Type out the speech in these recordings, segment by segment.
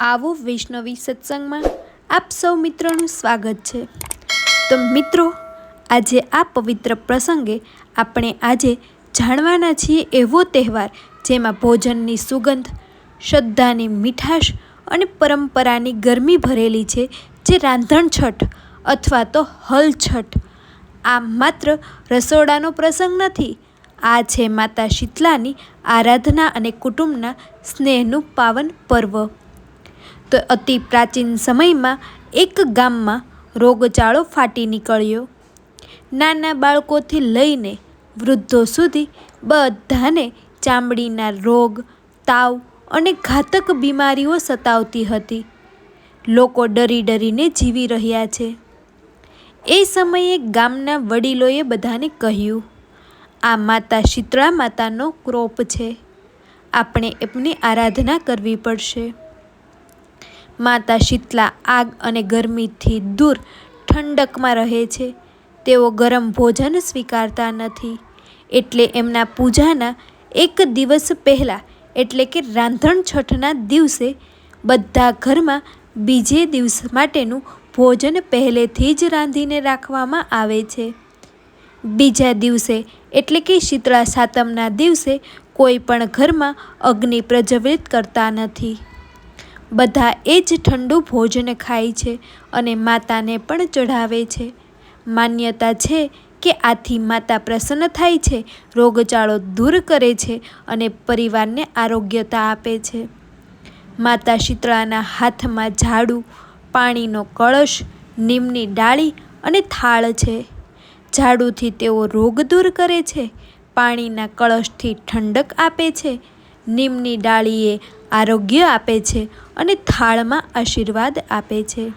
આવો વૈષ્ણવી સત્સંગમાં આપ સૌ મિત્રોનું સ્વાગત છે. તો મિત્રો, આજે આ પવિત્ર પ્રસંગે આપણે આજે જાણવાના છીએ એવો તહેવાર જેમાં ભોજનની સુગંધ, શ્રદ્ધાની મીઠાશ અને પરંપરાની ગરમી ભરેલી છે, જે રાંધણ છઠ અથવા તો હલ છઠ. આ માત્ર રસોડાનો પ્રસંગ નથી, આ છે માતા શીતલાની આરાધના અને કુટુંબના સ્નેહનું પાવન પર્વ. તો અતિ પ્રાચીન સમયમાં એક ગામમાં રોગચાળો ફાટી નીકળ્યો. નાના બાળકોથી લઈને વૃદ્ધો સુધી બધાને ચામડીના રોગ, તાવ અને ઘાતક બીમારીઓ સતાવતી હતી. લોકો ડરી ડરીને જીવી રહ્યા છે. એ સમયે ગામના વડીલોએ બધાને કહ્યું, આ માતા શીતળા માતાનો ક્રોપ છે. આપણે એમની આરાધના કરવી પડશે. માતા શીતલા આગ અને ગરમીથી દૂર ઠંડકમાં રહે છે. તેઓ ગરમ ભોજન સ્વીકારતા નથી. એટલે એમના પૂજાના એક દિવસ પહેલાં, એટલે કે રાંધણ છઠના દિવસે, બધા ઘરમાં બીજે દિવસ માટેનું ભોજન પહેલેથી જ રાંધીને રાખવામાં આવે છે. બીજા દિવસે, એટલે કે શીતળા સાતમના દિવસે, કોઈ પણ ઘરમાં અગ્નિ પ્રજ્વલિત કરતા નથી. બધા એ જ ઠંડુ ભોજન ખાય છે અને માતાને પણ ચઢાવે છે. માન્યતા છે કે આથી માતા પ્રસન્ન થાય છે, રોગચાળો દૂર કરે છે અને પરિવારને આરોગ્યતા આપે છે. માતા શીતળાના હાથમાં ઝાડુ, પાણીનો કળશ, નીમની ડાળી અને થાળ છે. ઝાડુથી તેઓ રોગ દૂર કરે છે, પાણીના કળશથી ઠંડક આપે છે. નીમની ડાળીએ આરોગ્ય આપે છે અને થાળમાં આશીર્વાદ આપે છે.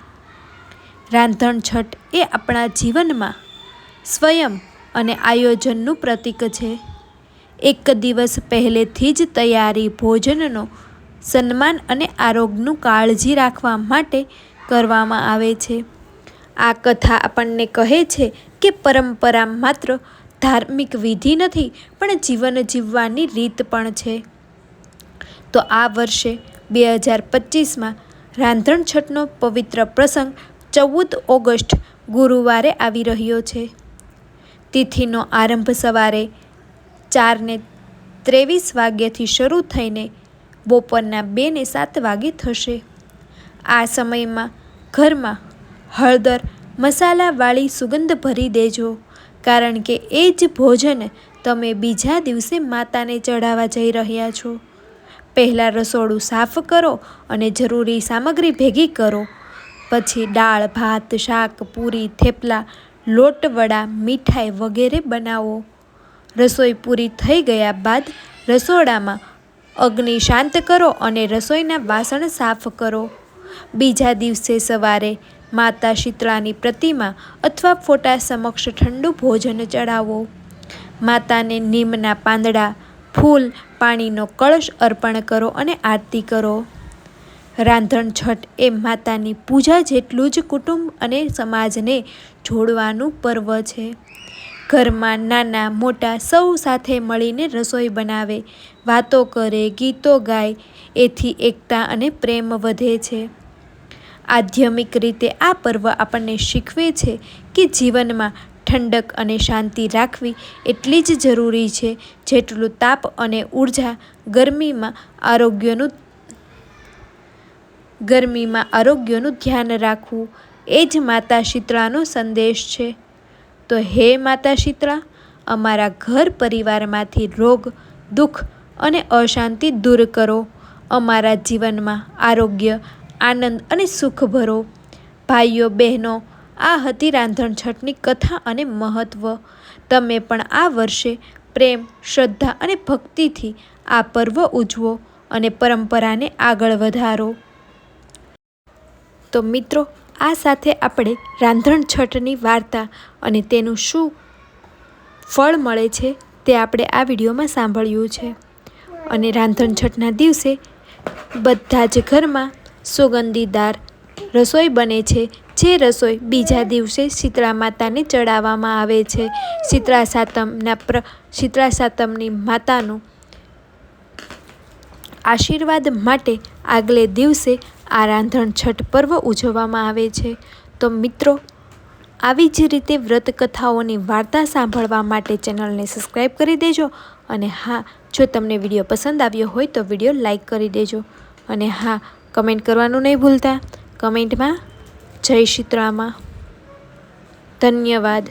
રાંધણ છઠ એ આપણા જીવનમાં સ્વયં અને આયોજનનું પ્રતીક છે. એક દિવસ પહેલેથી જ તૈયારી, ભોજનનો સન્માન અને આરોગ્યનું કાળજી રાખવા માટે કરવામાં આવે છે. આ કથા આપણને કહે છે કે પરંપરા માત્ર ધાર્મિક વિધિ નથી, પણ જીવન જીવવાની રીત પણ છે. તો આ વર્ષે બે હજાર પચીસમાં રાંધણ છઠનો પવિત્ર પ્રસંગ ચૌદ ઓગસ્ટ ગુરુવારે આવી રહ્યો છે. તિથિનો આરંભ સવારે ચારને ત્રેવીસ વાગ્યાથી શરૂ થઈને બપોરના બેને સાત વાગે થશે. આ સમયમાં ઘરમાં હળદર મસાલાવાળી સુગંધ ભરી દેજો, કારણ કે એ જ ભોજન તમે બીજા દિવસે માતાને ચઢાવવા જઈ રહ્યા છો. પહેલાં રસોડું સાફ કરો અને જરૂરી સામગ્રી ભેગી કરો. પછી દાળ, ભાત, શાક, પૂરી, થેપલા લોટ વડા મીઠાઈ વગેરે બનાવો. રસોઈ પૂરી થઈ ગયા બાદ રસોડામાં અગ્નિ શાંત કરો અને રસોઈના વાસણ સાફ કરો. બીજા દિવસે સવારે માતા શીતળાની પ્રતિમા અથવા ફોટા સમક્ષ ઠંડુ ભોજન ચડાવો માતાને નીમના પાંદડા ફૂલ, પાણીનો કળશ અર્પણ કરો અને આરતી કરો. રાંધણ છઠ એ માતાની પૂજા જેટલું જ કુટુંબ અને સમાજને જોડવાનું પર્વ છે. ઘરમાં નાના મોટા સૌ સાથે મળીને રસોઈ બનાવે, વાતો કરે, ગીતો ગાય, એથી એકતા અને પ્રેમ વધે છે. આધ્યમિક રીતે આ પર્વ આપણને શીખવે છે કે જીવનમાં ઠંડક અને શાંતિ રાખવી એટલી જ જરૂરી છે, જેટલું તાપ અને ઊર્જા ગરમીમાં આરોગ્યનું ગરમીમાં આરોગ્યનું ધ્યાન રાખવું એ જ માતા શીતળાનો સંદેશ છે. તો હે માતા શીતળા, અમારા ઘર પરિવારમાંથી રોગ, દુઃખ અને અશાંતિ દૂર કરો. અમારા જીવનમાં આરોગ્ય, આનંદ અને સુખ ભરો. ભાઈઓ, બહેનો આ હતી રાંધણ છઠની કથા અને મહત્ત્વ તમે પણ આ વર્ષે પ્રેમ, શ્રદ્ધા અને ભક્તિથી આ પર્વ ઉજવો અને પરંપરાને આગળ વધારો. તો મિત્રો, આ સાથે આપણે રાંધણ છઠની વાર્તા અને તેનું શું ફળ મળે છે તે આપણે આ વિડીયોમાં સાંભળ્યું છે. અને રાંધણ છઠના દિવસે બધા જ ઘરમાં સુગંધીદાર રસોઈ બને છે, જે રસોઈ બીજા દિવસે શીતળા માતાને ચડાવવામાં આવે છે. શીતળા સાતમના પ્ર, શીતળા સાતમની માતાનું આશીર્વાદ માટે આગલે દિવસે આ રાંધણ છઠ પર્વ ઉજવવામાં આવે છે. તો મિત્રો, આવી જ રીતે વ્રત કથાઓની વાર્તા સાંભળવા માટે ચેનલને સબસ્ક્રાઈબ કરી દેજો અને હા, જો તમને વીડિયો પસંદ આવ્યો હોય તો વીડિયો લાઈક કરી દેજો. અને હા, કમેન્ટ કરવાનું નહીં ભૂલતા. કમેન્ટમાં. જય શીતળામાં ધન્યવાદ.